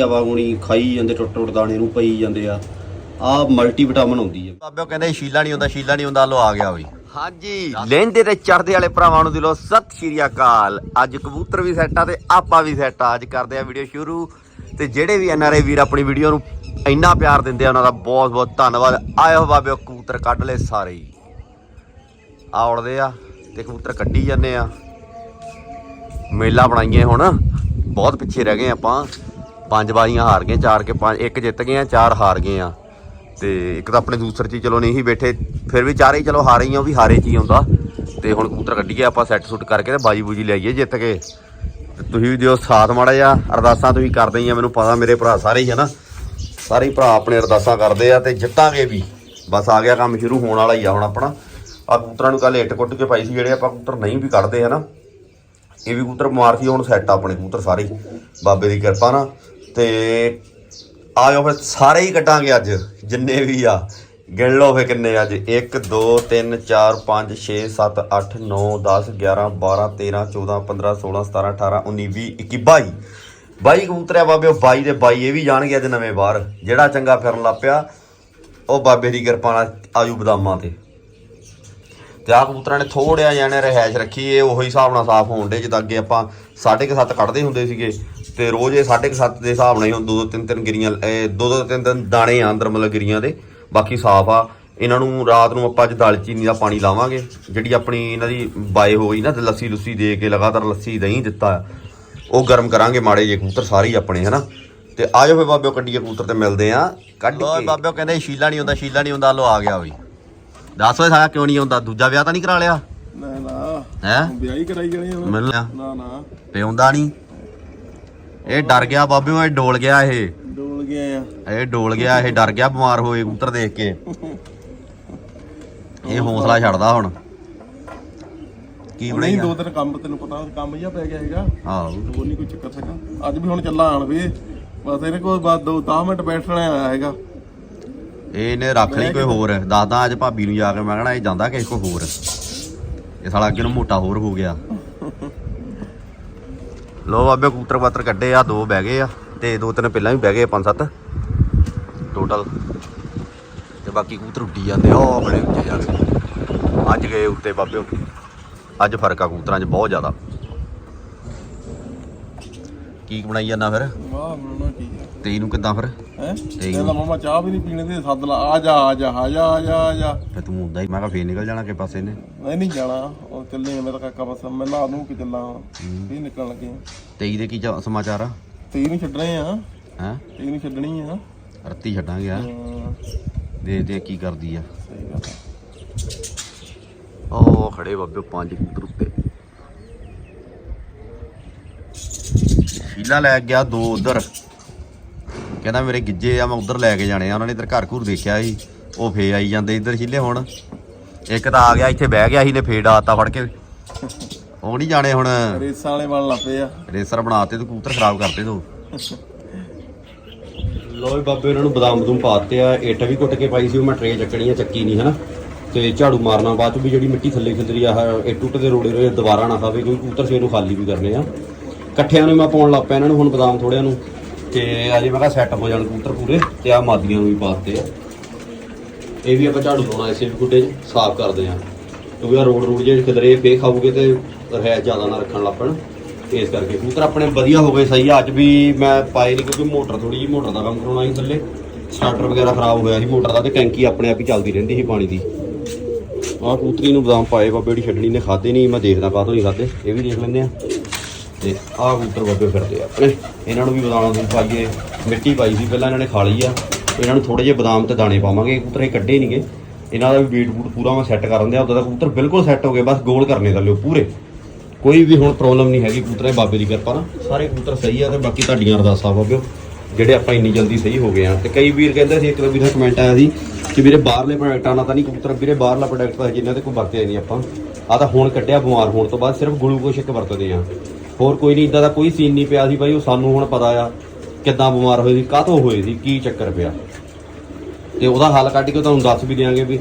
ਹਵਾ ਗੁਣੀ ਖਾਈ ਜਾਂਦੇ ਟੁੱਟ ਟੁੱਟ ਦਾਣੇ ਨੂੰ ਪਈ ਜਾਂਦੇ ਆ। ਆ ਮਲਟੀ ਵਿਟਾਮਿਨ ਹੁੰਦੀ ਹੈ ਬਾਬਿਓ ਕਹਿੰਦੇ ਸ਼ੀਲਾ ਨਹੀਂ ਹੁੰਦਾ ਸ਼ੀਲਾ ਨਹੀਂ ਹੁੰਦਾ ਲੋ ਆ ਗਿਆ ਬਈ। ਹਾਂਜੀ। ਲਹਿੰਦੇ ਤੇ ਚੜਦੇ ਵਾਲੇ ਭਰਾਵਾਂ ਨੂੰ ਦਿਲੋਂ ਸਤਿ ਸ਼੍ਰੀ ਅਕਾਲ। ਅੱਜ ਕਬੂਤਰ ਵੀ ਸੈੱਟ ਆ ਤੇ ਆਪਾਂ ਵੀ ਸੈੱਟ ਆ। ਅੱਜ ਕਰਦੇ ਆ ਵੀਡੀਓ ਸ਼ੁਰੂ। ਤੇ ਜਿਹੜੇ ਵੀ ਐਨਆਰਆਈ ਵੀਰ ਆਪਣੀ ਵੀਡੀਓ ਨੂੰ ਇੰਨਾ ਪਿਆਰ ਦਿੰਦੇ ਆ ਉਹਨਾਂ ਦਾ ਬਹੁਤ ਬਹੁਤ ਧੰਨਵਾਦ। ਆਇਓ ਬਾਬਿਓ ਕਬੂਤਰ ਕੱਢ ਲੈ ਸਾਰੇ ਹੀ। ਆਉੜਦੇ ਆ ਤੇ ਕਬੂਤਰ ਕੱਢੀ ਜਾਂਦੇ ਆ। ਮੇਲਾ ਬਣਾਈਏ ਹੁਣ। ਬਹੁਤ ਪਿੱਛੇ ਰਹਿ ਗਏ ਆਪਾਂ। ਪੰਜ ਬਾਜ਼ੀਆਂ ਹਾਰ ਗਏ, ਚਾਰ ਕੇ ਪੰਜ, ਇੱਕ ਜਿੱਤ ਗਏ ਆ, ਚਾਰ ਹਾਰ ਗਏ ਆ। ਤੇ ਇੱਕ ਤਾਂ ਆਪਣੇ ਦੂਸਰੇ ਚ ਹੀ ਚਲੋ ਨਹੀਂ ਹੀ ਬੈਠੇ, ਫਿਰ ਵੀ ਚਾਰੇ ਹੀ ਚਲੋ ਹਾਰੇ ਹੀ ਆ, ਉਹ ਵੀ ਹਾਰੇ ਚ ਹੀ ਆਉਂਦਾ ਤੇ ਹੁਣ ਕਬੂਤਰ ਕੱਢੀਏ, ਆਪਾਂ ਸੈੱਟ ਸੁੱਟ ਕਰਕੇ ਤੇ ਬਾਜੀ ਬੂਜੀ ਲਿਆਈਏ ਜਿੱਤ ਕੇ। ਤੇ ਤੁਸੀਂ ਵੀ ਦਿਓ ਸਾਥ ਮਾੜਾ ਜਿਹਾ, ਅਰਦਾਸਾਂ ਤੁਸੀਂ ਕਰਦੇ ਹੀ ਆ, ਮੈਨੂੰ ਪਤਾ ਮੇਰੇ ਭਰਾ ਸਾਰੇ ਹੀ ਆ ਨਾ। ਸਾਰੇ ਹੀ ਭਰਾ ਆਪਣੇ ਅਰਦਾਸਾਂ ਕਰਦੇ ਆ ਤੇ ਜਿੱਤਾਂਗੇ ਵੀ। ਬਸ ਆ ਗਿਆ ਕੰਮ ਸ਼ੁਰੂ, ਹੋਣ ਵਾਲਾ ਹੀ ਆ ਹੁਣ ਆਪਣਾ। ਆ ਕਬੂਤਰਾਂ ਨੂੰ ਕੱਲ ਇੱਟ ਕੁੱਟ ਕੇ ਪਾਈ ਸੀ, ਜਿਹੜੇ ਆਪਾਂ ਕਬੂਤਰ ਨਹੀਂ ਵੀ ਕੱਢਦੇ ਹਨਾ ਇਹ ਵੀ ਕਬੂਤਰ ਬਿਮਾਰ ਸੀ, ਹੁਣ ਸੈੱਟ ਆਪਣੇ ਕਬੂਤਰ ਸਾਰੇ ਬਾਬੇ ਦੀ ਕਿਰਪਾ ਨਾਲ। ਤੇ ਆਇਓ ਫਿਰ ਸਾਰੇ ਹੀ ਕਟਾਂਗੇ ਅੱਜ, ਜਿੰਨੇ ਵੀ ਆ। ਗਿਣ ਲਓ ਫੇ ਕਿੰਨੇ ਅੱਜ। 1 2 3 4 5 6 7 8 9 10 11 12 13 14 15 16 17 18 19 20 21 22 22 ਕਬੂਤਰ ਆ ਬਾਬੇ 22 ਦੇ ਬਾਈ, ਇਹ ਵੀ ਜਾਣਗੇ ਅੱਜ ਨਵੇਂ ਬਾਹਰ। ਜਿਹੜਾ ਚੰਗਾ ਫਿਰਨ ਲੱਪਿਆ ਉਹ ਬਾਬੇ ਦੀ ਕਿਰਪਾ ਨਾਲ ਆਜੂ ਬਦਾਮਾਂ ਤੇ। ਤੇ ਆਹ ਕਬੂਤਰਾਂ ਨੇ ਥੋੜਿਆ ਜਾਣੇ ਰਹਿائش ਰੱਖੀ, ਇਹ ਉਹੀ ਹਿਸਾਬ ਨਾਲ ਸਾਫ਼ ਹੋਣ ਦੇ ਜਿੱਦਾਂ ਅੱਗੇ ਆਪਾਂ 7.5 ਕੱਢਦੇ ਹੁੰਦੇ ਸੀਗੇ। ਤੇ ਰੋਜ਼ ਇਹ 7.5 ਦੇ ਹਿਸਾਬ ਨਾਲ ਹੀ ਹੁਣ ਦੋ ਦੋ ਤਿੰਨ ਤਿੰਨ ਗਿਰੀਆਂ ਇਹ ਦੋ ਦੋ ਤਿੰਨ ਤਿੰਨ ਦਾਣੇ ਆ ਅੰਦਰ ਮਤਲਬ ਗਿਰੀਆਂ ਦੇ। ਬਾਕੀ ਸਾਫ਼ ਆ। ਇਹਨਾਂ ਨੂੰ ਰਾਤ ਨੂੰ ਆਪਾਂ ਅੱਜ ਦਾਲਚੀਨੀ ਦਾ ਪਾਣੀ ਲਾਵਾਂਗੇ। ਜਿਹੜੀ ਆਪਣੀ ਇਹਨਾਂ ਦੀ ਬਾਏ ਹੋ ਗਈ ਨਾ ਤੇ ਲੱਸੀ ਲੁੱਸੀ ਦੇ ਕੇ ਲਗਾਤਾਰ ਲੱਸੀ ਦਹੀਂ ਦਿੱਤਾ। ਉਹ ਗਰਮ ਕਰਾਂਗੇ ਮਾੜੇ ਜੇ ਕਬੂਤਰ ਸਾਰੇ ਹੀ ਆਪਣੇ ਹਨਾ? ਤੇ ਆਜੋ ਫੇ ਬਾਬਿਓ ਕੱਢੀਏ ਕਬੂਤਰ ਤੇ ਮਿਲਦੇ ਆ। ਕੱਢ ਕੇ। ਬਾਬਿਓ ਕਹਿੰਦੇ ਸ਼ੀਲਾ ਨਹੀਂ ਹੁੰਦਾ ਸ਼ੀਲਾ ਨਹੀਂ ਹੁੰਦਾ ਲੋ ਆ ਗਿਆ ਬਈ। ਦੱਸ ਓਏ ਸਾਰਾ ਕਿਉਂ ਨਹੀਂ ਹੁੰਦਾ ਦੂਜਾ ਵਿਆਹ ਤਾਂ ਨਹੀਂ ਕਰਾ ਲਿਆ? ਨਾ ਨਾ। ਹੈ? ਵਿਆਹ ਹੀ ਕਰਾਈ ਜਾਣੀ ਹੁਣ। ਮਿਲ ਨਾ ਨਾ। ਪਿਉਂਦਾ ਨਹੀਂ? ਇਹ ਡਰ ਗਿਆ ਬਾਬਿਓ ਇਹ ਡੋਲ ਗਿਆ ਇਹ। ਡੋਲ ਗਏ ਆ। ਇਹ ਡੋਲ ਗਿਆ ਇਹ ਡਰ ਗਿਆ ਬਿਮਾਰ ਹੋਏ ਕਬੂਤਰ ਦੇਖ ਕੇ। ਇਹ ਹੌਸਲਾ ਛੱਡਦਾ ਹੁਣ। ਕੀ ਨਹੀਂ ਬਣਾਈ ਦੋ ਦਿਨ ਕੰਮ ਤੈਨੂੰ ਪਤਾ ਕੰਮ ਜਿਹਾ ਪੈ ਗਿਆ ਹੈਗਾ ਆਹੋ। ਹੋਰ ਨਹੀਂ ਕੋਈ ਚੱਕਰ ਸਕਾ ਅੱਜ ਵੀ ਹੁਣ ਚੱਲਾ ਆਣ ਵੀ। ਬਸ ਇਹਨੇ ਕੋਲ ਬਾਅਦ ਦੋ 10 ਮਿੰਟ ਬੈਠਣਾ ਹੈਗਾ। ਇਹਨੇ ਰੱਖ ਲਈ ਕੋਈ ਹੋਰ। ਦੱਸਦਾ ਅੱਜ ਭਾਬੀ ਨੂੰ ਜਾ ਕੇ ਮੈਂ ਕਹਣਾ ਇਹ ਜਾਂਦਾ ਕਿਸੇ ਕੋ ਹੋਰ। ਇਹ ਸਾਲਾ ਅੱਗੇ ਨੂੰ ਮੋਟਾ ਹੋਰ ਹੋ ਗਿਆ। ਲੋ ਬਾਬੇ, ਕਬੂਤਰ ਬਾਤਰ ਕੱਢੇ ਆ, ਦੋ ਬਹਿ ਗਏ ਆ ਤੇ ਦੋ ਤਿੰਨ ਪਹਿਲਾਂ ਵੀ ਬਹਿ ਗਏ ਪੰਜ ਸੱਤ। ਟੋਟਲ ਤੇ ਬਾਕੀ ਕਬੂਤਰ ਉੱਡੀ ਜਾਂਦੇ ਆ, ਉਹ ਬੜੇ ਉੱਚੇ ਜਾ ਕੇ। ਅੱਜ ਗਏ ਉੱਤੇ ਬਾਬੇ ਅੱਜ ਫ਼ਰਕ ਆ ਕਬੂਤਰਾਂ 'ਚ ਬਹੁਤ ਜ਼ਿਆਦਾ। ਕੀ ਬਣਾਈ ਜਾਂਦਾ ਫਿਰ? ਵਾਹ ਬਣਨਾ ਕੀ ਹੈ ਤੇ ਇਹਨੂੰ ਕਿੱਦਾਂ ਫਿਰ? ਹੈ? ਕਹਿੰਦਾ ਮਾਮਾ ਚਾਹ ਵੀ ਨਹੀਂ ਪੀਣੇ ਦੇ ਸੱਦ ਲਾ ਆ ਜਾ ਆ ਜਾ ਆ ਜਾ ਆ ਜਾ ਆ ਜਾ। ਤੇ ਤੂੰ ਹੁੰਦਾ ਹੀ ਮੈਂ ਕਿਹਾ ਫੇਰ ਨਿਕਲ ਜਾਣਾ ਕਿ ਪਾਸੇ ਨੇ ਨਹੀਂ ਨਹੀਂ ਜਾਣਾ ਉਹ ਚੱਲੇ ਮੈਂ ਤਾਂ ਕਾਕਾ ਬਸ ਮੈਂ ਲਾ ਨੂੰ ਕਿ ਚੱਲਾਂ ਵੀ ਨਿਕਲਣ ਲੱਗੇ ਤੇਈ ਦੇ ਕੀ ਸਮਾਚਾਰ ਆ? ਤੇ ਨਹੀਂ ਛੱਡਣੇ ਆ। ਹੈ? ਤੇ ਨਹੀਂ ਛੱਡਣੀ ਆ। ਰੱਤੀ ਛੱਡਾਂਗੇ ਆ ਹਾਂ, ਦੇ ਦੇ ਕੀ ਕਰਦੀ ਆ। ਸਹੀ ਗੱਲ ਆ। ਉਹ ਖੜੇ ਬਾਬੇ ਪੰਜ ਕਬੂਤਰ ਉੱਤੇ। ਸ਼ੀਲਾ ਲੈ ਗਿਆ ਦੋ ਉਧਰ। ਕਹਿੰਦਾ ਮੇਰੇ ਗਿੱਜੇ ਆ ਮੈਂ ਉਧਰ ਲੈ ਕੇ ਜਾਣੇ ਆ। ਉਹਨਾਂ ਨੇ ਇਧਰ ਘਰ ਘੂਰ ਦੇਖਿਆ ਸੀ। ਉਹ ਫੇ ਆਈ ਜਾਂਦੇ ਇਧਰ ਸ਼ੀਲੇ ਹੁਣ। ਇੱਕ ਤਾਂ ਆ ਗਿਆ ਇੱਥੇ ਬਹਿ ਗਿਆ ਸੀ ਨੇ ਫੇੜ ਆਤਾ ਫੜ ਕੇ। ਉਹ ਨਹੀਂ ਜਾਣੇ ਹੁਣ। ਰੇਸਾਂ ਵਾਲੇ ਬਣ ਲੱਪੇ ਆ। ਰੇਸਰ ਬਣਾਤੇ ਤੂੰ ਕਬੂਤਰ ਖਰਾਬ ਕਰਤੇ ਤੂੰ ਲੋ ਵੀ ਬਾਬੇ ਉਹਨਾਂ ਨੂੰ ਬਦਾਮ ਬਦੂਮ ਪਾਤੇ ਆ। ਇੱਟ ਵੀ ਕੁੱਟ ਕੇ ਪਾਈ ਸੀ ਉਹ ਮੈਂ ਟਰੇ ਚੱਕਣੀ ਆ ਚੱਕੀ ਨਹੀਂ ਹਨਾ। ਤੇ ਝਾੜੂ ਮਾਰਨਾ ਬਾਅਦ ਚ ਵੀ ਜਿਹੜੀ ਮਿੱਟੀ ਥੱਲੇ ਖਿੰਦਰੀ ਆ ਇਹ ਟੁੱਟ ਦੇ ਰੋੜੇ ਰੋੜੇ ਦੁਬਾਰਾ ਨਾ ਖਾਵੇ ਕਿਉਂਕਿ ਕਬੂਤਰ ਸਵੇਰ ਨੂੰ ਖਾਲੀ ਵੀ ਕਰਨੇ ਆ। ਇਕੱਠਿਆਂ ਨੂੰ ਮੈਂ ਪਾਉਣ ਲੱਗ ਪਿਆ ਇਹਨਾਂ ਨੂੰ, ਹੁਣ ਬਦਾਮ ਥੋੜਿਆਂ ਨੂੰ। ਤੇ ਅਜੇ ਮੈਂ ਕਿਹਾ ਸੈੱਟ ਹੋ ਜਾਣ ਕਬੂਤਰ ਪੂਰੇ, ਤੇ ਆ ਮਾਦੀਆਂ ਨੂੰ ਵੀ ਪਾਤੇ ਆ। ਇਹ ਵੀ ਆਪਾਂ ਝਾੜੂ ਲਾਉਣਾ ਇਸੇ ਗੁੱਡੇ 'ਚ, ਸਾਫ਼ ਕਰਦੇ ਆ। ਕਿਉਂਕਿ ਆ ਰੋਡ ਰੋਡ ਜਿਹੜੇ ਖਿਦਰੇ ਫੇ ਖਾਓਗੇ ਤੇ ਰਹਿ ਜ਼ਿਆਦਾ ਨਾ ਰੱਖਣ ਲੱਪਣ ਇਸ ਕਰਕੇ ਕਬੂਤਰ ਆਪਣੇ ਵਧੀਆ ਹੋ ਗਏ ਸਹੀ। ਅੱਜ ਵੀ ਮੈਂ ਪਾਏ ਨਹੀਂ ਕਿਉਂਕਿ ਮੋਟਰ ਥੋੜੀ ਜਿਹੀ, ਮੋਟਰ ਦਾ ਕੰਮ ਕਰਾਉਣਾ ਸੀ ਥੱਲੇ। ਸਟਾਰਟਰ ਵਗੈਰਾ ਖਰਾਬ ਹੋਇਆ ਸੀ ਮੋਟਰ ਦਾ ਤੇ ਟੈਂਕੀ ਆਪਣੇ ਆਪ ਹੀ ਚੱਲਦੀ ਰਹਿੰਦੀ ਸੀ ਪਾਣੀ ਦੀ। ਆਹ ਕਬੂਤਰੀ ਨੂੰ ਬਦਾਮ ਪਾਏ ਬਾਬੇ, ਜਿਹੜੀ ਛੱਡਣੀ ਨੇ ਖਾਦੇ ਨਹੀਂ ਮੈਂ ਦੇਖਦਾ ਕਾਹਤੋਂ ਨਹੀਂ ਖਾਦੇ ਇਹ ਵੀ ਦੇਖ ਲੈਂਦੇ ਆ। ਤੇ ਆਹ ਕਬੂਤਰ ਬਾਬੇ ਫਿਰਦੇ ਆ। ਆਪਣੇ ਇਹਨਾਂ ਨੂੰ ਵੀ ਬਦਾਮ ਦੀ ਪਾਈਏ ਮਿੱਟੀ ਪਾਈ ਸੀ, ਪਹਿਲਾਂ ਇਹਨਾਂ ਨੇ ਖਾ ਲਈ ਆ। ਇਹਨਾਂ ਨੂੰ ਥੋੜੇ ਜਿਹੇ ਬਦਾਮ ਤੇ ਦਾਣੇ ਪਾਵਾਂਗੇ ਕਬੂਤਰ ਇਹ ਕੱਢੇ ਨਹੀਂਗੇ ਇਹਨਾਂ ਦਾ ਵੀ weight ਬੂਟ ਪੂਰਾ ਮੈਂ ਸੈੱਟ ਕਰ ਦਿੰਦੇ ਆ ਉਦੋਂ ਦਾ ਕਬੂਤਰ ਬਿਲਕੁਲ ਸੈੱਟ ਹੋ ਗਏ, ਬਸ ਗੋਲ ਕਰਨੇ ਦਾ ਲਿਓ ਪੂਰੇ। ਕੋਈ ਵੀ ਹੁਣ ਪ੍ਰੋਬਲਮ ਨਹੀਂ ਹੈਗੀ ਕਬੂਤਰਾਂ ਦੀ ਬਾਬੇ ਦੀ ਕਿਰਪਾ ਨਾਲ। ਸਾਰੇ ਕਬੂਤਰ ਸਹੀ ਆ ਤੇ ਬਾਕੀ ਤੁਹਾਡੀਆਂ ਅਰਦਾਸਾਂ ਬਾਬਿਓ, ਜਿਹੜੇ ਆਪਾਂ ਇੰਨੀ ਜਲਦੀ ਸਹੀ ਹੋ ਗਏ ਆ। ਤੇ ਕਈ ਵੀਰ ਕਹਿੰਦੇ ਸੀ, ਇੱਕ ਦੋ ਵੀਰ ਦਾ ਕਮੈਂਟ ਆਇਆ ਸੀ ਕਿ ਵੀਰੇ ਬਾਹਰਲੇ ਪ੍ਰੋਡਕਟਾਂ ਨਾਲ ਤਾਂ ਨਹੀਂ ਕਬੂਤਰ, ਵੀਰੇ ਬਾਹਰਲਾ ਪ੍ਰੋਡਕਟ ਤਾਂ ਜਿੰਨਾਂ ਤੇ ਕੋਈ ਵਰਤਿਆ ਨਹੀਂ ਆਪਾਂ। ਆ ਤਾਂ ਹੁਣ ਕੱਢਿਆ, ਬਿਮਾਰ ਹੋਣ ਤੋਂ ਬਾਅਦ ਸਿਰਫ ਗਲੂਕੋਸ਼ ਇੱਕ ਵਰਤਦੇ ਆ। ਹੋਰ ਕੋਈ ਨਹੀਂ ਇਦਾਂ ਦਾ ਕੋਈ ਸੀਨ ਨਹੀਂ ਪਿਆ ਸੀ ਬਾਈ, ਉਹ ਸਾਨੂੰ ਹੁਣ ਪਤਾ ਆ ਕਿੱਦਾਂ ਬਿਮਾਰ ਹੋਏ ਸੀ, ਕਾਹਤੋਂ ਹੋਏ ਸੀ, ਕੀ ਚੱਕਰ ਪਿਆ। ਤੇ ਉਹਦਾ ਹੱਲ ਕੱਢ ਕੇ ਤੁਹਾਨੂੰ ਦੱਸ ਵੀ ਦਿਆਂਗੇ ਵੀ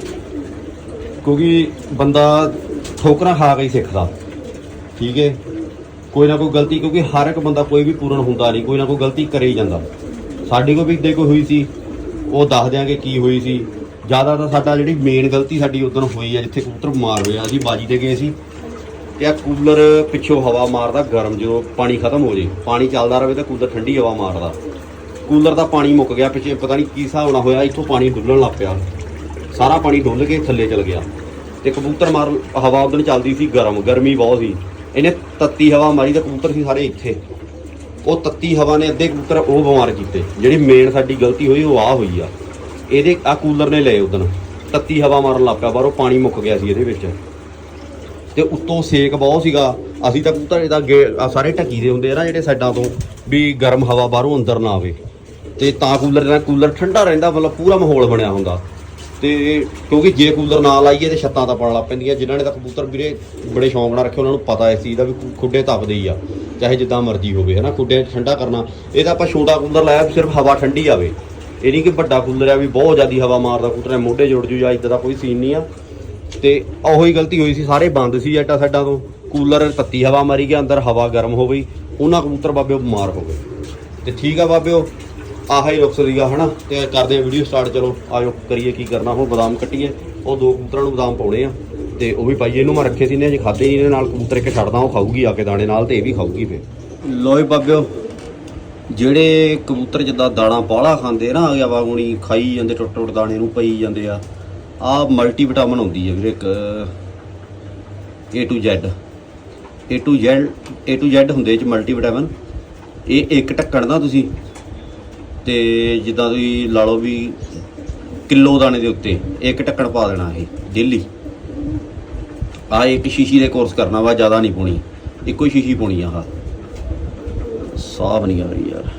ਕਿਉਂਕਿ ਬੰਦਾ ਠੋਕਰਾਂ ਖਾ ਕੇ ਹੀ ਸਿੱਖਦਾ, ਠੀਕ ਹੈ ਕੋਈ ਨਾ ਕੋਈ ਗਲਤੀ, ਕਿਉਂਕਿ ਹਰ ਇੱਕ ਬੰਦਾ ਕੋਈ ਵੀ ਪੂਰਨ ਹੁੰਦਾ ਨਹੀਂ, ਕੋਈ ਨਾ ਕੋਈ ਗਲਤੀ ਕਰੇ ਹੀ ਜਾਂਦਾ। ਸਾਡੇ ਕੋਲ ਵੀ ਇੱਦਾਂ ਕੋਈ ਹੋਈ ਸੀ, ਉਹ ਦੱਸ ਦਿਆਂਗੇ ਕੀ ਹੋਈ ਸੀ। ਜ਼ਿਆਦਾ ਤਾਂ ਸਾਡਾ ਜਿਹੜੀ ਮੇਨ ਗਲਤੀ ਸਾਡੀ ਉਦੋਂ ਹੋਈ ਆ, ਜਿੱਥੇ ਕਬੂਤਰ ਬਿਮਾਰ ਹੋਇਆ ਅਸੀਂ ਬਾਜੀ ਤੇ ਗਏ ਸੀ। ਤੇ ਆ ਕੂਲਰ ਪਿੱਛੋਂ ਹਵਾ ਮਾਰਦਾ, ਗਰਮ ਜਦੋਂ ਪਾਣੀ ਖਤਮ ਹੋ ਜੇ। ਪਾਣੀ ਚੱਲਦਾ ਰਹੇ ਤਾਂ ਕੂਲਰ ਠੰਡੀ ਹਵਾ ਮਾਰਦਾ। ਕੂਲਰ ਦਾ ਪਾਣੀ ਮੁੱਕ ਗਿਆ, ਪਿੱਛੇ ਪਤਾ ਨਹੀਂ ਕੀ ਹਿਸਾਬ ਨਾਲ ਹੋਇਆ, ਇੱਥੋਂ ਪਾਣੀ ਡੁੱਲਣ ਲੱਗ ਪਿਆ। ਸਾਰਾ ਪਾਣੀ ਡੁੱਲ ਕੇ ਥੱਲੇ ਚਲ ਗਿਆ। ਤੇ ਕਬੂਤਰ ਮਾਰ, ਹਵਾ ਉਦੋਂ ਚੱਲਦੀ ਸੀ ਗਰਮ, ਗਰਮੀ ਬਹੁਤ ਸੀ। ਇਹਨੇ ਤੱਤੀ ਹਵਾ ਮਾਰੀ ਤਾਂ ਕਬੂਤਰ ਸੀ ਸਾਰੇ ਇੱਥੇ। ਉਹ ਤੱਤੀ ਹਵਾ ਨੇ ਅੱਧੇ ਕਬੂਤਰ ਉਹ ਬਿਮਾਰ ਕੀਤੇ। ਜਿਹੜੀ ਮੇਨ ਸਾਡੀ ਗਲਤੀ ਹੋਈ, ਉਹ ਆ ਹੋਈ ਆ। ਇਹਦੇ ਆ ਕੂਲਰ ਨੇ ਲਏ ਉਦੋਂ। ਤੱਤੀ ਹਵਾ ਮਾਰਨ ਲੱਗ ਪਿਆ, ਬਾਹਰੋਂ ਪਾਣੀ ਮੁੱਕ ਗਿਆ ਸੀ ਇਹਦੇ ਵਿੱਚ। ਤੇ ਉੱਤੋਂ ਸੇਕ ਬਹੁਤ ਸੀਗਾ। ਅਸੀਂ ਤਾਂ ਕਬੂਤਰ ਇਹਦਾ ਗੇ- ਆਹ ਸਾਰੇ ਢੱਕੀ ਦੇ ਹੁੰਦੇ ਆ ਨਾ ਜਿਹੜੇ ਸਾਈਡਾਂ ਤੋਂ, ਵੀ ਗਰਮ ਹਵਾ ਬਾਹਰੋਂ ਅੰਦਰ ਨਾ ਆਵੇ। ਤੇ ਤਾਂ ਕੂਲਰ ਨਾਲ ਕੂਲਰ ਠੰਡਾ ਰਹਿੰਦਾ, ਮਤਲਬ ਪੂਰਾ ਮਾਹੌਲ ਬਣਿਆ ਹੁੰਦਾ। ਤੇ ਕਿਉਂਕਿ ਜੇ ਕੂਲਰ ਨਾ ਲਾਈਏ ਤੇ ਛੱਤਾਂ ਤਾਂ ਪਣ ਲੱਗ ਪੈਂਦੀਆਂ। ਜਿਨ੍ਹਾਂ ਨੇ ਤਾਂ ਕਬੂਤਰ ਵੀਰੇ ਬੜੇ ਸ਼ੌਂਕ ਨਾਲ ਰੱਖੇ, ਉਹਨਾਂ ਨੂੰ ਪਤਾ ਇਸ ਚੀਜ਼ ਦਾ ਵੀ ਖੁ- ਖੁੱਡੇ ਤਪਦੇ ਹੀ ਆ। ਚਾਹੇ ਜਿੱਦਾਂ ਮਰਜ਼ੀ ਹੋਵੇ, ਹਨਾ ਖੁੱਡੇ ਠੰਡਾ ਕਰਨਾ। ਇਹ ਤਾਂ ਆਪਾਂ ਛੋਟਾ ਕੂਲਰ ਲਾਇਆ ਵੀ ਸਿਰਫ ਹਵਾ ਠੰਡੀ ਆਵੇ। ਇਹ ਨਹੀਂ ਕਿ ਵੱਡਾ ਕੂਲਰ ਆ ਵੀ ਬਹੁਤ ਜ਼ਿਆਦੀ ਹਵਾ ਮਾਰਦਾ ਕਬੂਤਰ ਹੈ ਮੋਢੇ ਜੁੜ ਜੂ ਜਾਂ ਇਦਾਂ ਦਾ ਕੋਈ ਸੀਨ ਨਹੀਂ ਆ। ਤੇ ਉਹੀ ਗਲਤੀ ਹੋਈ ਸੀ, ਸਾਰੇ ਬੰਦ ਸੀ ਐਟਾ ਸਾਡਾ ਤੋਂ। ਕੂਲਰ ਤੱਤੀ ਹਵਾ ਮਾਰੀ ਗਿਆ, ਅੰਦਰ ਹਵਾ ਗਰਮ ਹੋ ਗਈ। ਉਹਨਾਂ ਕਬੂਤਰ ਬਾਬਿਓ ਬਿਮਾਰ ਹੋ ਗਏ। ਤੇ ਠੀਕ ਆ ਬਾਬਿਓ ਆਹ ਹੀ ਰੁਕਸ ਸੀਗਾ, ਹਨਾ? ਤੇ ਕਰਦੇ ਆ ਵੀਡੀਓ ਸਟਾਰਟ ਚਲੋ ਆਜੋ ਕਰੀਏ ਕੀ ਕਰਨਾ, ਹੁਣ ਬਦਾਮ ਕੱਟੀਏ। ਉਹ ਦੋ ਕਬੂਤਰਾਂ ਨੂੰ ਬਦਾਮ ਪਾਉਣੇ ਆ। ਤੇ ਉਹ ਵੀ ਪਾਈਏ ਇਹਨੂੰ ਮੈਂ ਰੱਖੇ ਸੀ ਨੇ ਅਜੇ ਖਾਦੇ ਨਹੀਂ, ਇਹਦੇ ਨਾਲ ਕਬੂਤਰ ਇੱਕ ਛੱਡਦਾ, ਉਹ ਖਾਊਗੀ ਆ ਕੇ ਦਾਣੇ ਨਾਲ ਤੇ ਇਹ ਵੀ ਖਾਊਗੀ ਫੇ ਲੋਏ ਬਾਬਿਓ ਜਿਹੜੇ ਕਬੂਤਰ ਜਿੱਦਾਂ ਦਾਣਾ ਬਾਹਲਾ ਖਾਂਦੇ ਨਾ, ਆ ਵਾਗੁਣੀ ਖਾਈ ਜਾਂਦੇ ਟੁੱਟ ਟੁੱਟ ਦਾਣੇ ਨੂੰ ਪਈ ਜਾਂਦੇ ਆ। ਆ ਮਲਟੀ ਵਿਟਾਮਿਨ ਹੁੰਦੀ ਹੈ ਵੀਰੇ ਇੱਕ, A to Z A to Z, A to Z ਹੁੰਦੇ ਚ ਮਲਟੀ ਵਿਟਾਮਿਨ ਇਹ ਇੱਕ ਢੱਕਣ ਦਾ ਤੁਸੀਂ, ਤੇ ਜਿੱਦਾਂ ਤੁਸੀਂ ਲਾ ਲਓ ਵੀ ਕਿਲੋ ਦਾਣੇ ਦੇ ਉੱਤੇ ਇੱਕ ਢੱਕਣ ਪਾ ਦੇਣਾ ਇਹ ਡੇਲੀ ਆ ਇੱਕ ਸ਼ੀਸ਼ੀ ਦੇ ਕੋਰਸ ਕਰਨਾ ਵਾ, ਜ਼ਿਆਦਾ ਨਹੀਂ ਪਾਉਣੀ। ਇੱਕੋ ਹੀ ਸ਼ੀਸ਼ੀ ਪਾਉਣੀ ਆ ਆਹ। ਸਾਫ਼ ਨਹੀਂ ਆ ਰਹੀ ਯਾਰ।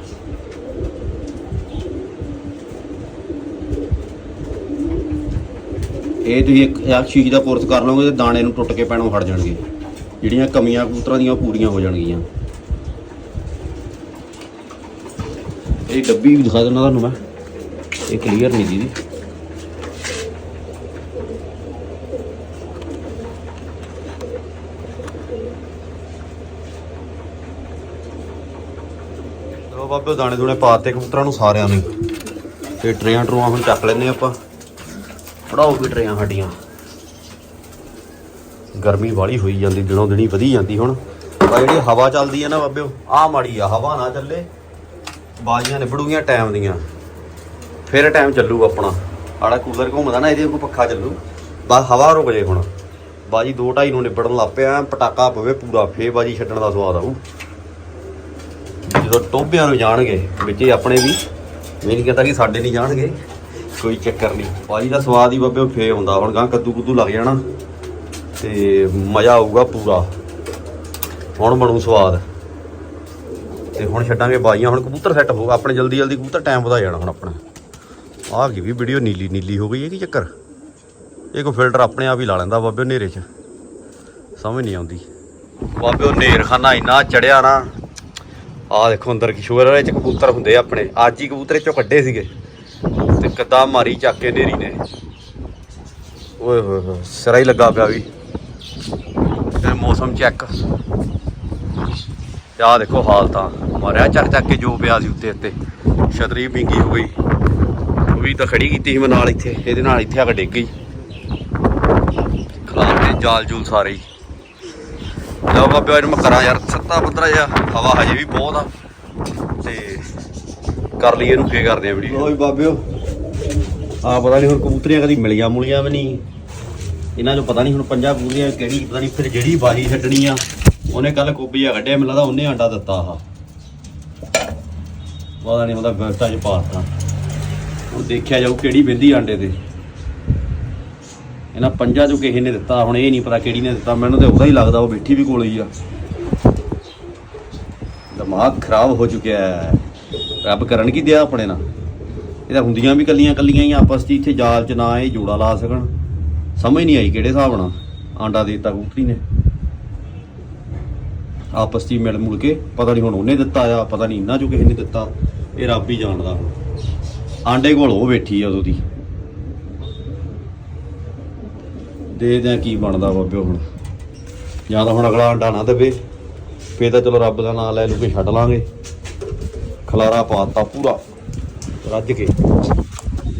ਇਹ ਤੁਸੀਂ ਇੱਕ ਇੱਕ ਸ਼ੀਸ਼ੀ ਦਾ ਕੋਰਸ ਕਰ ਲਓਗੇ ਤੇ ਦਾਣੇ ਨੂੰ ਟੁੱਟ ਕੇ ਪੈਣੋਂ ਹਟ ਜਾਣਗੇ। ਜਿਹੜੀਆਂ ਕਮੀਆਂ ਕਬੂਤਰਾਂ ਦੀਆਂ ਉਹ ਪੂਰੀਆਂ ਹੋ ਜਾਣਗੀਆਂ। ਇਹ ਡੱਬੀ ਵੀ ਦਿਖਾ ਦਿੰਦਾ ਤੁਹਾਨੂੰ ਮੈਂ। ਇਹ ਕਲੀਅਰ ਨਹੀਂ ਦੀਦੀ। ਲੋ ਬਾਬੇ ਦਾਣੇ ਦੂਣੇ ਪਾਤੇ ਕਬੂਤਰਾਂ ਨੂੰ ਸਾਰਿਆਂ ਨੂੰ। ਤੇ ਟਰੇਆਂ ਟਰੂਆਂ ਹੁਣ ਚੱਕ ਲੈਨੇ ਆਪਾਂ। ਫੜਾਓ ਵੀ ਟਰੇਆਂ ਸਾਡੀਆਂ। ਗਰਮੀ ਵਾਲੀ ਹੋਈ ਜਾਂਦੀ, ਦਿਨੋਂ ਦਿਨੀ ਵਧੀ ਜਾਂਦੀ ਹੁਣ। ਆ ਜਿਹੜੀ ਹਵਾ ਚੱਲਦੀ ਹੈ ਨਾ ਬਾਬਿਓ ਆ ਮਾੜੀ ਆ, ਹਵਾ ਨਾ ਚੱਲੇ, ਬਾਜ਼ੀਆਂ ਨਿਬੜੂਗੀਆਂ ਟਾਈਮ ਦੀਆਂ। ਫਿਰ ਟਾਈਮ ਚੱਲੂ ਆਪਣਾ। ਆੜਾ ਕੂਲਰ ਘੁੰਮਦਾ ਨਾ, ਇਹਦੇ ਕੋਲ ਪੱਖਾ ਚੱਲੂ। ਬਸ ਹਵਾ ਰੁਕ ਜੇ ਹੁਣ। ਬਾਜੀ 2:30 ਨੂੰ ਨਿਬੜਨ ਲੱਗ ਪਿਆ, ਪਟਾਕਾ ਪਵੇ ਪੂਰਾ ਫੇ ਬਾਜੀ ਛੱਡਣ ਦਾ ਸਵਾਦ ਆਊ। ਜਦੋਂ ਟੋਬਿਆਂ ਨੂੰ ਜਾਣਗੇ, ਵਿੱਚ ਆਪਣੇ ਵੀ। ਮੈਂ ਨਹੀਂ ਕਹਿੰਦਾ ਕਿ ਸਾਡੇ ਨਹੀਂ ਜਾਣਗੇ। ਕੋਈ ਚੱਕਰ ਨਹੀਂ। ਬਾਜੀ ਦਾ ਸਵਾਦ ਹੀ ਬਾਬੇ ਫੇ ਹੁੰਦਾ ਹੁਣ ਗਾਂ ਕੱਦੂ ਕੁੱਦੂ ਲੱਗ ਜਾਣਾ ਤੇ ਮਜ਼ਾ ਆਊਗਾ ਪੂਰਾ। ਹੁਣ ਬਣੂ ਸਵਾਦ। ਤੇ ਹੁਣ ਛੱਡਾਂਗੇ ਬਾਈਆਂ ਹੁਣ ਕਬੂਤਰ ਸੈੱਟ ਹੋਊਗਾ। ਆਪਣੇ ਜਲਦੀ ਜਲਦੀ ਕਬੂਤਰ ਟਾਈਮ ਵਧਾ ਜਾਣਾ ਹੁਣ ਆਪਣਾ। ਆਹ ਕੀ ਵੀ ਵੀਡੀਓ ਨੀਲੀ ਨੀਲੀ ਹੋ ਗਈ ਹੈ ਕੀ ਚੱਕਰ? ਇਹ ਕੋਈ ਫਿਲਟਰ ਆਪਣੇ ਆਪ ਹੀ ਲਾ ਲੈਂਦਾ ਬਾਬੇ ਹਨੇਰੇ 'ਚ। ਸਮਝ ਨਹੀਂ ਆਉਂਦੀ। ਬਾਬੇ ਉਹ ਨੇਰਖਾਨਾ ਇੰਨਾ ਚੜਿਆ ਨਾ। ਆਹ ਦੇਖੋ ਅੰਦਰ ਕਿਸ਼ੋਰ ਵਾਲੇ ਚ ਕਬੂਤਰ ਹੁੰਦੇ ਆ ਆਪਣੇ। ਅੱਜ ਹੀ ਕਬੂਤਰ ਚੋਂ ਕੱਢੇ ਸੀਗੇ। ਤੇ ਕਿੱਦਾਂ ਮਾਰੀ ਚੱਕ ਕੇ ਨੇਰੀ ਨੇ। ਓਏ ਹੋਏ ਹੋਏ ਸਿਰਾ ਹੀ ਲੱਗਾ ਪਿਆ ਵੀ। ਤੇ ਮੌਸਮ ਚੈੱਕ ਤੇ ਆਹ ਦੇਖੋ ਹਾਲ ਤਾਂ। ਮਾਰਿਆ ਚੱਕ ਚੱਕ ਕੇ ਜੋ ਪਿਆ ਸੀ ਉੱਤੇ ਉੱਤੇ। ਛਤਰੀ ਵਿੰਗੀ ਹੋ ਗਈ। ਉਹ ਵੀ ਤਾਂ ਖੜੀ ਕੀਤੀ ਸੀ ਮੈਂ ਨਾਲ ਇੱਥੇ। ਇਹਦੇ ਨਾਲ ਇੱਥੇ ਆ ਕੇ ਡਿੱਗ ਗਈ। ਖਲਾਰ ਕੇ ਜਾਲ ਜੂਲ ਸਾਰੇ ਹੀ। ਲਓ ਬਾਬੇ ਅੱਜ ਮੈਂ ਕਰਾਂ ਯਾਰ ਸੱਤਾ ਪੰਦਰਾ ਜਿਹਾ ਹਵਾ ਹਜੇ ਵੀ ਬਹੁਤ ਆ। ਤੇ ਕਰ ਲਈ ਇਹਨੂੰ ਫੇਰ ਕਰਦੇ ਆ ਵੀਡੀਓ ਓਏ ਬਾਬਿਓ। ਆ ਪਤਾ ਨਹੀਂ ਹੁਣ ਕਬੂਤਰੀਆਂ ਕਦੀ ਮਿਲੀਆਂ ਮੁਲੀਆਂ ਵੀ ਨਹੀਂ। ਇਹਨਾਂ ਚੋਂ ਪਤਾ ਨਹੀਂ ਹੁਣ ਪੰਜਾਂ ਕਬੂਤਰੀਆਂ ਕਿਹੜੀ, ਪਤਾ ਨਹੀਂ ਫਿਰ ਜਿਹੜੀ ਬਾਜੀ ਛੱਡਣੀ ਆ, ਉਹਨੇ ਕੱਲ ਕੋਬੀਆ ਕੱਢਿਆ, ਮੈਨੂੰ ਲੱਗਦਾ ਉਹਨੇ ਆਂਡਾ ਦਿੱਤਾ ਆਹ। ਪਤਾ ਨਹੀਂ ਉਹਦਾ ਵਿਵਸਥਾ ਚ ਪਾਤਾ। ਹੁਣ ਦੇਖਿਆ ਜਾਊ ਕਿਹੜੀ ਬਿੰਦੀ ਆਂਡੇ ਤੇ। ਇਹਨਾਂ ਪੰਜਾਂ ਚੋਂ ਕਿਸੇ ਨੇ ਦਿੱਤਾ, ਹੁਣ ਇਹ ਨਹੀਂ ਪਤਾ ਕਿਹੜੀ ਨੇ ਦਿੱਤਾ, ਮੈਨੂੰ ਤੇ ਉਹਦਾ ਹੀ ਲੱਗਦਾ, ਉਹ ਬੈਠੀ ਵੀ ਕੋਲ ਹੀ ਆ। ਦਿਮਾਗ ਖਰਾਬ ਹੋ ਚੁੱਕਿਆ ਹੈ। ਰੱਬ ਕਰਨ ਕੀ ਦਿਆ ਆਪਣੇ ਨਾਲ? ਇਹ ਤਾਂ ਹੁੰਦੀਆਂ ਵੀ ਕੱਲੀਆਂ ਕੱਲੀਆਂ ਹੀ ਆਪਸ 'ਚ ਇੱਥੇ ਜਾਲ 'ਚ ਨਾ ਇਹ ਜੋੜਾ ਲਾ ਸਕਣ। ਸਮਝ ਨਹੀਂ ਆਈ ਕਿਹੜੇ ਹਿਸਾਬ ਨਾਲ ਆਂਡਾ ਦੇ ਦਿੱਤਾ ਕਬੂਤਰੀ ਨੇ। ਆਪਸ 'ਚ ਮਿਲ ਮੁਲ ਕੇ, ਪਤਾ ਨਹੀਂ ਹੁਣ ਉਹਨੇ ਦਿੱਤਾ ਆ, ਪਤਾ ਨਹੀਂ ਇਹਨਾਂ 'ਚੋਂ ਕਿਸੇ ਨੇ ਦਿੱਤਾ, ਇਹ ਰੱਬ ਹੀ ਜਾਣਦਾ ਹੁਣ। ਆਂਡੇ ਕੋਲ ਉਹ ਬੈਠੀ ਆ ਉਦੋਂ ਦੀ ਦੇ ਦਿਆਂ ਕੀ ਬਣਦਾ ਬਾਬਿਓ ਹੁਣ। ਜਾਂ ਤਾਂ ਹੁਣ ਅਗਲਾ ਆਂਡਾ ਨਾ ਦੇਵੇ। ਫੇਰ ਤਾਂ ਚਲੋ ਰੱਬ ਦਾ ਨਾਮ ਲੈ ਲੂ ਕੇ ਛੱਡ ਲਾਂਗੇ। ਖਲਾਰਾ ਪਾਤਾ ਪੂਰਾ। ਰੱਜ ਕੇ।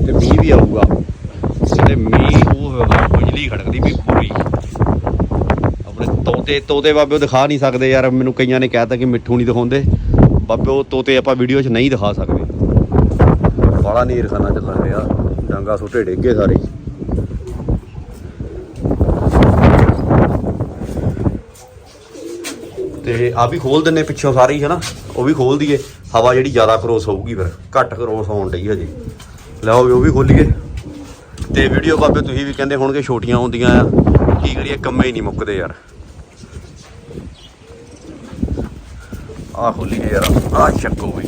ਤੇ ਮੀਂਹ ਵੀ ਆਊਗਾ। ਤੇ ਮੀਂਹ ਉਹ ਬਿਜਲੀ ਖੜਕਦੀ ਵੀ ਪੂਰੀ। ਆਪਣੇ ਤੋਤੇ ਤੋਤੇ ਬਾਬੇ ਉਹ ਦਿਖਾ ਨਹੀਂ ਸਕਦੇ ਯਾਰ। ਮੈਨੂੰ ਕਈਆਂ ਨੇ ਕਹਿਤਾ ਕਿ ਮਿੱਠੂ ਨਹੀਂ ਦਿਖਾਉਂਦੇ। ਬਾਬੇ ਉਹ ਤੋਤੇ ਆਪਾਂ ਵੀਡੀਓ 'ਚ ਨਹੀਂ ਦਿਖਾ ਸਕਦੇ। ਬਾਲਾ ਨੀਰ ਖਾਨਾ ਚੱਲਣ ਰਿਹਾ ਡਾਂਗਾ ਸੁੱਟੇ ਡੇਗੇ ਸਾਰੇ। ਤੇ ਆ ਵੀ ਖੋਲ ਦਿੰਨੇ ਪਿੱਛੋਂ ਸਾਰੇ ਹੀ, ਹਨਾ? ਉਹ ਵੀ ਖੋਲ ਦਈਏ। ਹਵਾ ਜਿਹੜੀ ਜ਼ਿਆਦਾ ਕਰੋਸ ਹੋਊਗੀ ਫਿਰ, ਘੱਟ ਕਰੋਸ ਹੋਣ ਡਈ ਹਜੇ। ਲਓ ਵੀ ਉਹ ਵੀ ਖੋਲੀਏ। ਤੇ ਵੀਡੀਓ ਬਾਬੇ ਤੁਸੀਂ ਵੀ ਕਹਿੰਦੇ ਹੋਣਗੇ ਛੋਟੀਆਂ ਹੁੰਦੀਆਂ ਆ। ਕੀ ਕਰੀਏ, ਕੰਮੇ ਹੀ ਨਹੀਂ ਮੁੱਕਦੇ ਯਾਰ। ਆਹ ਖੋਲੀਏ ਯਾਰ, ਆਹ ਚੱਕੋ ਵੀ।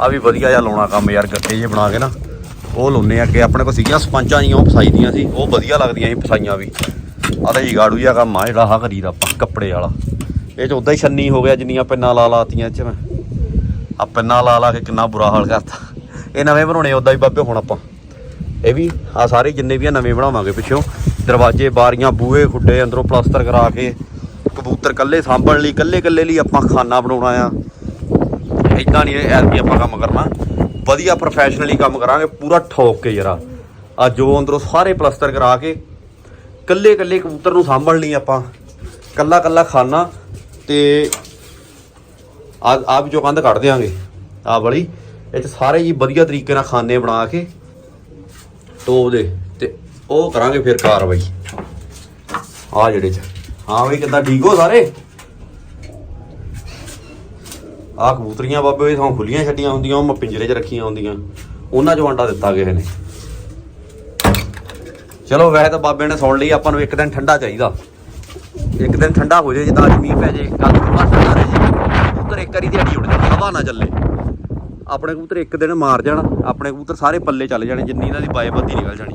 ਆ ਵੀ ਵਧੀਆ ਜਿਹਾ ਲਾਉਣਾ ਕੰਮ ਯਾਰ, ਗੱਤੇ ਜੇ ਬਣਾ ਕੇ ਨਾ। ਉਹ ਲਾਉਨੇ ਆ ਕਿ ਆਪਣੇ ਕੋਲ ਸੀਗੀਆਂ ਸਪੰਚਾਂ ਜੀਆਂ, ਉਹ ਫਸਾਈ ਦੀਆਂ ਸੀ। ਉਹ ਵਧੀਆ ਲੱਗਦੀਆਂ ਸੀ ਫਸਾਈਆਂ ਵੀ। ਆਹ ਤਾਂ ਜੀਗਾੜੂ ਜਿਹਾ ਕੰਮ ਆ ਜਿਹੜਾ, ਆਹ ਕਰੀਦਾ ਆਪਾਂ, ਕੱਪੜੇ ਵਾਲਾ। ਇਹ ਚ ਉਦਾਂ ਹੀ ਛੰਨੀ ਹੋ ਗਿਆ, ਜਿੰਨੀਆਂ ਪਿੰਨਾਂ ਲਾ ਲਾਤੀਆਂ ਇਹ ਚ ਮੈਂ। ਆ ਪਿੰਨਾਂ ਲਾ ਲਾ ਕੇ ਕਿੰਨਾ ਬੁਰਾ ਹਾਲ ਕਰਤਾ। ਇਹ ਨਵੇਂ ਬਣਾਉਣੇ ਉਦਾਂ ਹੀ ਬਾਬੇ ਹੁਣ ਆਪਾਂ। ਇਹ ਵੀ ਆ ਸਾਰੇ ਜਿੰਨੇ ਵੀ ਆ ਨਵੇਂ ਬਣਾਵਾਂਗੇ ਪਿੱਛੋਂ। ਦਰਵਾਜ਼ੇ, ਬਾਰੀਆਂ, ਬੂਹੇ, ਖੁੱਡੇ ਅੰਦਰੋਂ ਪਲਾਸਟਰ ਕਰਾ ਕੇ, ਕਬੂਤਰ ਕੱਲੇ ਸਾਂਭਣ ਲਈ ਕੱਲੇ ਕੱਲੇ ਲਈ ਆਪਾਂ ਖਾਨਾ ਬਣਾਉਣਾ ਆ। ਇਦਾਂ ਨਹੀਂ ਐਰ ਵੀ ਆਪਾਂ ਕੰਮ ਕਰਨਾ। ਵਧੀਆ ਪ੍ਰੋਫੈਸ਼ਨਲੀ ਕੰਮ ਕਰਾਂਗੇ, ਪੂਰਾ ਠੋਕ ਕੇ ਜਰਾ। ਆ ਜੋ ਅੰਦਰੋਂ ਸਾਰੇ ਪਲਾਸਟਰ ਕਰਾ ਕੇ ਕੱਲੇ ਕੱਲੇ ਕਬੂਤਰ ਨੂੰ ਸਾਂਭਣ ਲਈ ਆਪਾਂ। ਕੱਲਾ ਕੱਲਾ ਖਾਨਾ ਤੇ ਆ ਆ ਵੀ ਕੰਧ ਕੱਢ ਦਿਆਂਗੇ ਆ ਵਾਲੀ। ਇਹ ਚ ਸਾਰੇ ਜੀ ਵਧੀਆ ਤਰੀਕੇ ਨਾਲ ਖਾਨੇ ਬਣਾ ਕੇ ਟੋਪ ਦੇ, ਤੇ ਉਹ ਕਰਾਂਗੇ ਫਿਰ ਕਾਰਵਾਈ। ਆ ਜਿਹੜੇ ਚ। ਹਾਂ ਬਈ, ਕਿੱਦਾਂ ਠੀਕ ਹੋ ਸਾਰੇ? ਆ ਕਬੂਤਰੀਆਂ ਬਾਬੇ, ਇਹ ਥਾਂ ਖੁੱਲੀਆਂ ਛੱਡੀਆਂ ਹੁੰਦੀਆਂ, ਉਹ ਮੈਂ ਪਿੰਜਰੇ 'ਚ ਰੱਖੀਆਂ ਹੁੰਦੀਆਂ। ਉਹਨਾਂ 'ਚੋਂ ਅੰਡਾ ਦਿੱਤਾ ਕਿਸੇ ਨੇ। ਚਲੋ, ਵੈਸੇ ਤਾਂ ਬਾਬੇ ਨੇ ਸੁਣ ਲਈ, ਆਪਾਂ ਨੂੰ ਇੱਕ ਦਿਨ ਠੰਡਾ ਚਾਹੀਦਾ। ਇੱਕ ਦਿਨ ਠੰਡਾ ਹੋ ਜਾਏ, ਜਿੱਦਾਂ ਅੱਜ ਮੀਂਹ ਪੈ ਜੇ ਕੱਲ ਬਸ ਕਬੂਤਰ ਇੱਕ ਵਾਰੀ ਦਿਹਾੜੀ ਉੱਡ ਜਾਵੇ ਹਵਾ ਨਾ ਚੱਲੇ। ਆਪਣੇ ਕਬੂਤਰ ਇੱਕ ਦਿਨ ਮਾਰ ਜਾਣ, ਆਪਣੇ ਕਬੂਤਰ ਸਾਰੇ ਪੱਲੇ ਚੱਲ ਜਾਣੇ, ਜਿੰਨੀ ਇਹਨਾਂ ਦੀ ਬਾਏਬੱਦੀ ਨਿਕਲ ਜਾਣੀ।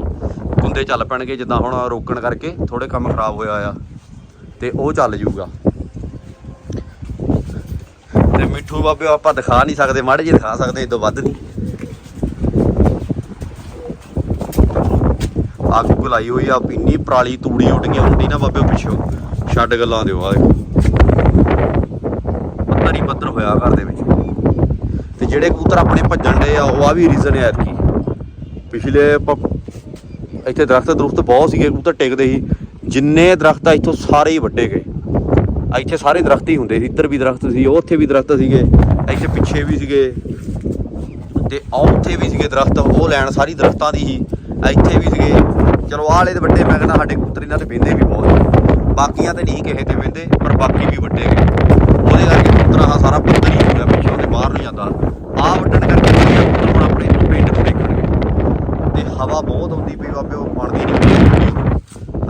ਕੁੰਦੇ ਚੱਲ ਪੈਣਗੇ ਜਿੱਦਾਂ ਹੁਣ ਰੋਕਣ ਕਰਕੇ ਥੋੜੇ ਕੰਮ ਖਰਾਬ ਹੋਇਆ ਆ, ਤੇ ਉਹ ਚੱਲ ਜਾਊਗਾ। ਤੇ ਮਿੱਠੂ ਬਾਬੇ ਆਪਾਂ ਦਿਖਾ ਨਹੀਂ ਸਕਦੇ, ਮਾੜੇ ਜਿਹੇ ਦਿਖਾ ਸਕਦੇ ਇਦੋਂ ਵੱਧ ਨਹੀਂ। ਅੱਗ ਬੁਲਾਈ ਹੋਈ ਆ, ਇੰਨੀ ਪਰਾਲੀ ਤੂੜੀ ਉੱਡ ਗਈ ਹੁੰਦੀ ਨਾ ਬਾਬੇ ਪਿੱਛੋਂ। ਛੱਡ ਗੱਲਾਂ ਦਿਓ ਆ ਦੇਖੋ ਪੱਧਰ ਹੀ ਪੱਧਰ ਹੋਇਆ ਘਰ ਦੇ ਵਿੱਚ ਤੇ ਜਿਹੜੇ ਕਬੂਤਰ ਆਪਣੇ ਭੱਜਣ ਦੇ ਆ, ਉਹ ਆ ਵੀ ਰੀਜ਼ਨ ਹੈ ਐਤਕੀ। ਪਿਛਲੇ ਇੱਥੇ ਦਰਖਤ ਦਰੁਖਤ ਬਹੁਤ ਸੀਗੇ, ਕਬੂਤਰ ਟਿਕਦੇ ਸੀ। ਜਿੰਨੇ ਦਰਖਤ ਆ, ਇੱਥੋਂ ਸਾਰੇ ਹੀ ਵੱਡੇ ਗਏ। ਇੱਥੇ ਸਾਰੇ ਦਰਖਤ ਹੀ ਹੁੰਦੇ ਸੀ, ਇੱਧਰ ਵੀ ਦਰਖਤ ਸੀ ਉਹ ਉੱਥੇ ਵੀ ਦਰਖਤ ਸੀਗੇ ਇੱਥੇ ਪਿੱਛੇ ਵੀ ਸੀਗੇ। ਤੇ ਆ ਉੱਥੇ ਵੀ ਸੀਗੇ ਦਰਖਤ, ਉਹ ਲੈਣ ਸਾਰੀ ਦਰਖਤਾਂ ਦੀ ਸੀ ਇੱਥੇ ਵੀ ਸੀਗੇ। ਚਲੋ ਆਲੇ ਦੇ ਵੱਡੇ, ਮੈਂ ਕਹਿੰਦਾ ਸਾਡੇ ਕਬੂਤਰ ਇਹਨਾਂ ਤੇ ਬਹਿੰਦੇ ਵੀ ਬਹੁਤ ਬਾਕੀਆਂ ਤੇ ਨਹੀਂ ਕਿਸੇ ਤੇ ਬਹਿੰਦੇ ਪਰ ਬਾਕੀ ਵੀ ਵੱਡੇ ਗਏ ਉਹਦੇ ਕਰਕੇ ਕਬੂਤਰ ਆਹ ਸਾਰਾ ਪੱਧਰ ਹੀ ਹੋ ਗਿਆ ਪਿੱਛੋਂ ਤੇ ਬਾਹਰ ਨੂੰ ਜਾਂਦਾ। ਆਹ ਵੱਢਣ ਕਰਕੇ ਹੁਣ ਆਪਣੇ ਪਿੰਡ ਨੂੰ ਦੇਖਣਗੇ ਤੇ ਹਵਾ ਬਹੁਤ ਆਉਂਦੀ ਪਈ ਬਾਬੇ, ਉਹ ਬਣਦੀ ਨਹੀਂ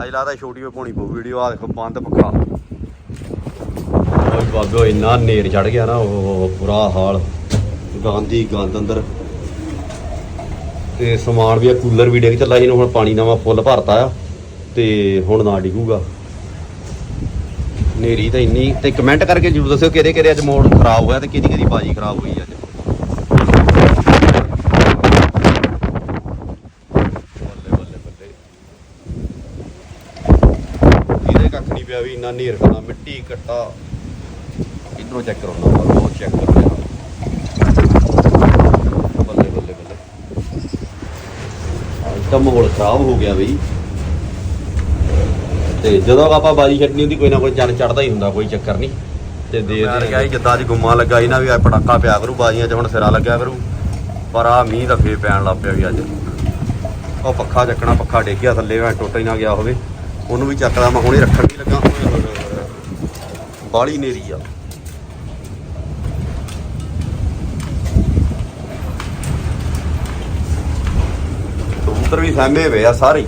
ਅੱਜ ਲੱਗਦਾ ਛੋਟੀ ਓ ਪਾਉਣੀ ਪਊ ਵੀਡੀਓ ਆ ਦੇਖੋ, ਬੰਦ ਪੱਖਾ। ਓਏ ਬਾਬੇ, ਇੰਨਾ ਨੇਰ ਚੜ ਗਿਆ ਨਾ ਉਹ ਬੁਰਾ ਹਾਲ। ਗਾਂਧੀ ਗੰਦ ਅੰਦਰ। ਤੇ ਸਮਾਨ ਵੀ ਆ, ਕੂਲਰ ਵੀ ਡਿੱਗ ਚੱਲਾ ਇਹਨੂੰ ਹੁਣ ਪਾਣੀ ਨਵਾਂ ਫੁੱਲ ਭਰਤਾ ਆ, ਤੇ ਹੁਣ ਨਾ ਡਿੱਗੂਗਾ। ਨੇਰੀ ਤਾਂ ਇੰਨੀ, ਤੇ ਕਮੈਂਟ ਕਰਕੇ ਜਰੂਰ ਦੱਸਿਓ ਕਿਹੜੇ ਕਿਹੜੇ ਅੱਜ ਮੋੜ ਖਰਾਬ ਹੋਇਆ ਤੇ ਕਿਹਦੀ ਕਿਹਦੀ ਬਾਜੀ ਖਰਾਬ ਹੋਈ ਅੱਜ ਬੱਲੇ ਬੱਲੇ ਬੱਲੇ ਪਿਆ ਵੀ ਇੰਨਾ ਨੇਰ ਖਾਣਾ ਮਿੱਟੀ ਕੱਟਾ ਇਧਰੋਂ ਚੈੱਕ ਕਰੋ ਨਾ ਬਹੁਤ ਚੈੱਕ ਕਰ ਰਿਹਾ ਬੱਲੇ ਬੱਲੇ ਬੱਲੇ। ਤਾਂ ਮਾਹੌਲ ਖਰਾਬ ਹੋ ਗਿਆ ਬਈ। ਤੇ ਜਦੋਂ ਆਪਾਂ ਬਾਜੀ ਛੱਡਣੀ ਹੁੰਦੀ ਕੋਈ ਨਾ ਕੋਈ ਚੰਨ ਚੜਦਾ ਹੀ ਹੁੰਦਾ ਕੋਈ ਚੱਕਰ ਨਹੀਂ। ਤੇ ਦੇ ਦੇ ਗਿਆ ਜਿੱਦਾਂ ਅੱਜ ਗੁੰਮਾ ਲੱਗਾ ਇਹਨਾਂ ਵੀ ਆ ਪਟਾਕਾ ਪਿਆ ਕਰੂ ਬਾਜੀਆਂ 'ਚ ਹੁਣ ਸਿਰਾ ਲੱਗਿਆ ਕਰੂ। ਪਰ ਆ ਮੀਂਹ ਦਾ ਫੇਰ ਪੈਣ ਲੱਗ ਪਿਆ ਵੀ ਅੱਜ। ਉਹ ਪੱਖਾ ਚੱਕਣਾ ਪੱਖਾ ਡਿੱਗ ਗਿਆ ਥੱਲੇ ਮੈਂ ਟੁੱਟ ਹੀ ਨਾ ਗਿਆ ਹੋਵੇ। ਉਹਨੂੰ ਵੀ ਚੱਕਦਾ ਮੈਂ ਹੁਣੇ ਰੱਖਣ ਨਹੀਂ ਲੱਗਾ। ਬਾਲੀ ਨੇਰੀ ਆ। ਕਬੂਤਰ ਵੀ ਸਹਿਮੇ ਹੋਏ ਆ ਸਾਰੇ।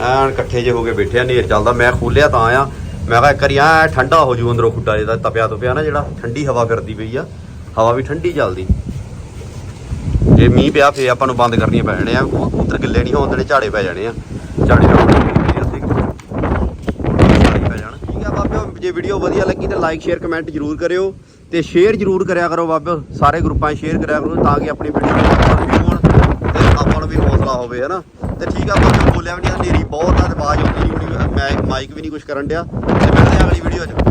ਐਨ ਇਕੱਠੇ ਜੇ ਹੋ ਕੇ ਬੈਠੇ ਆ, ਨੇਰ ਚੱਲਦਾ। ਮੈਂ ਖੋਲਿਆ ਤਾਂ ਆ ਮੈਂ ਕਿਹਾ ਇੱਕ ਵਾਰੀ ਐ ਠੰਡਾ ਹੋ ਜੂ ਅੰਦਰੋਂ ਖੁੱਡਾ ਜਿਹਦਾ ਤਪਿਆ ਤਪਿਆ ਨਾ ਜਿਹੜਾ, ਠੰਡੀ ਹਵਾ ਫਿਰਦੀ ਪਈ ਆ। ਹਵਾ ਵੀ ਠੰਡੀ ਚੱਲਦੀ। ਜੇ ਮੀਂਹ ਪਿਆ ਫੇ ਆਪਾਂ ਨੂੰ ਬੰਦ ਕਰਨੀਆਂ ਪੈ ਜਾਣੇ ਆ ਉਹ ਕਬੂਤਰ ਗਿੱਲੇ ਨਹੀਂ ਹੋਣ ਦੇਣੇ, ਝਾੜੇ ਪੈ ਜਾਣੇ ਆ। ਝਾੜੇ ਨਾਲ ਅੱਧੇ ਕੁ ਝਾੜੇ ਪੈ ਜਾਣ ਠੀਕ ਆ ਬਾਬਿਓ ਜੇ ਵੀਡੀਓ ਵਧੀਆ ਲੱਗੀ ਤਾਂ ਲਾਈਕ ਸ਼ੇਅਰ ਕਮੈਂਟ ਜ਼ਰੂਰ ਕਰਿਓ ਤੇ ਸ਼ੇਅਰ ਜ਼ਰੂਰ ਕਰਿਆ ਕਰੋ ਬਾਬਿਓ ਸਾਰੇ ਗਰੁੱਪਾਂ 'ਚ ਸ਼ੇਅਰ ਕਰਿਆ ਕਰੋ ਤਾਂ ਕਿ ਆਪਣੀ ਵੀਡੀਓ ਵੀ ਹੋਣ ਤੇ ਆਪਾਂ ਨੂੰ ਵੀ ਹੌਸਲਾ ਹੋਵੇ, ਹਨਾ? ਤੇ ਠੀਕ ਆ ਬਾਬਿਓ ਬੋਲਿਆ ਵੀ ਨਹੀਂ, ਹਨੇਰੀ ਬਹੁਤ ਆ ਤੇ ਆਵਾਜ਼ ਆਉਂਦੀ ਨਹੀਂ ਮੈਂ ਮਾਈਕ ਵੀ ਨਹੀਂ ਕੁਝ ਕਰਨ ਡਿਆ ਤੇ ਮਿਲਦੇ ਆ ਅਗਲੀ ਵੀਡੀਓ 'ਚ।